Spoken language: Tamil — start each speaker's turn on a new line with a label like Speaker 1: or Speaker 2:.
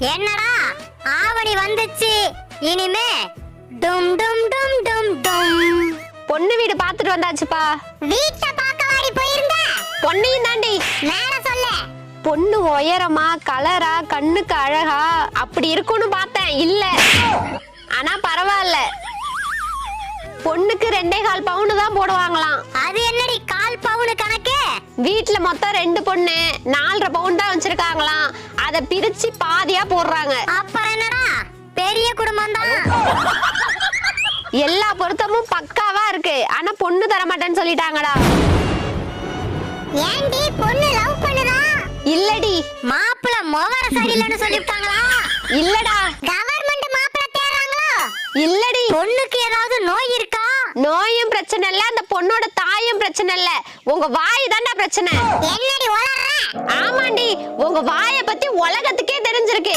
Speaker 1: என்னடா? ஆவணி வந்துச்சு. இனிமே டும் டும் டும் டும் டும்.
Speaker 2: பொண்ணு வீடு பார்த்துட்டு வந்தாச்சுப்பா.
Speaker 1: வீட்டை பார்க்க வாடி போயிருந்த.
Speaker 2: பொண்ணையும் தாண்டி.
Speaker 1: மேல சொல்லு.
Speaker 2: பொண்ணு உயரமா கலரா கண்ணுக்கு அழகா அப்படி இருக்கும்னு பார்த்தேன். இல்ல. ஆனா பரவாயில்ல. பொண்ணுக்கு ரெண்டே கால் பவுன் தான் போடுவாங்களாம்.
Speaker 1: அது என்னடி கால் பவுனு கணக்கு?
Speaker 2: வீட்ல மொத்தம் ரெண்டு பொண்ணு. நாலரை பவுன் தான் வச்சிருக்காங்களாம். அத பிரிச்சு பாதியா போடுறாங்க.
Speaker 1: அப்புறம் என்னடா? பெரிய குடும்பம் தான்
Speaker 2: எல்லா பொருத்தமும் பக்காவா இருக்கு. ஆனா பொண்ணு தர மாட்டேன்னு சொல்லிட்டாங்கடா.
Speaker 1: ஏண்டி பொண்ணு லவ் பண்ணுதா?
Speaker 2: இல்லடி.
Speaker 1: மாப்பிள மோவர சரியில்லைன்னு சொல்லிவிட்டாங்களா?
Speaker 2: இல்லடா.
Speaker 1: கவர்மெண்ட் மாப்பிள தேடுறாங்களோ?
Speaker 2: இல்லடி.
Speaker 1: பொண்ணுக்கு ஏதாவது நோய் இருக்கா?
Speaker 2: நோயும் பிரச்சனை இல்ல அந்த பொண்ணோட தாயும் பிரச்சனை இல்ல. உங்க வாய் தான்டா பிரச்சனை.
Speaker 1: என்னடி
Speaker 2: ஆமாண்டி உங்க வாயை பத்தி உலகத்துக்கே தெரிஞ்சிருக்கு.